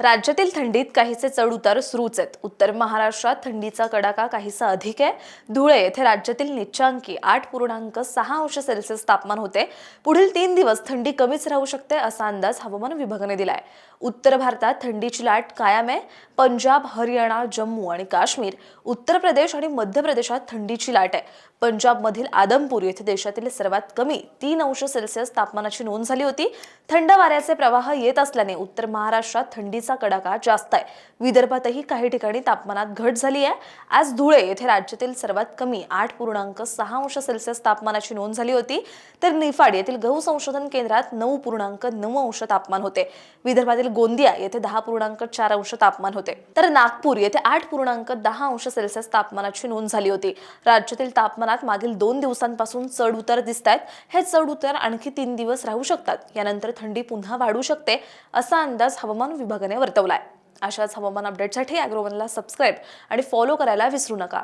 राज्यातील थंडीत काहीसे चढ उतार सुरूच आहेत. उत्तर महाराष्ट्रात थंडीचा कडाका काहीसा अधिक आहे. धुळे येथे राज्यातील निच्चांकी आठ पूर्णांक सहा अंश सेल्सिअस तापमान होते. पुढील तीन दिवस थंडी कमीच राहू शकते असा अंदाज हवामान विभागाने दिलाय. उत्तर भारतात थंडीची लाट कायम आहे. पंजाब हरियाणा जम्मू आणि काश्मीर उत्तर प्रदेश आणि मध्य प्रदेशात थंडीची लाट आहे. पंजाबमधील आदमपूर येथे देशातील सर्वात कमी तीन अंश सेल्सिअस तापमानाची नोंद झाली होती. थंड वाऱ्याचे प्रवाह येत असल्याने उत्तर महाराष्ट्रात थंडीचा कडाका जास्त आहे. विदर्भातही काही ठिकाणी तापमानात घट झाली आहे. आज धुळे येथे राज्यातील सर्वात कमी आठ पूर्णांक सहा अंश सेल्सिअस तापमानाची नोंद झाली होती. तर निफाड येथील गहू संशोधन केंद्रात नऊ पूर्णांक नऊ अंश तापमान होते. विदर्भातील गोंदिया येथे दहा पूर्णांक चार अंश तापमान होते. तर नागपूर येथे आठ पूर्णांक दहा अंश सेल्सिअस तापमानाची नोंद झाली होती. राज्यातील तापमानात मागील दोन दिवसांपासून चढ उतार दिसत आहेत हे चढ उतार आणखी तीन दिवस राहू शकतात. यानंतर थंडी पुन्हा वाढू शकते असा अंदाज हवामान विभागाने वर्तवलाय. अशाच हवामान अपडेटसाठी अॅग्रोवनला सबस्क्राईब आणि फॉलो करायला विसरू नका.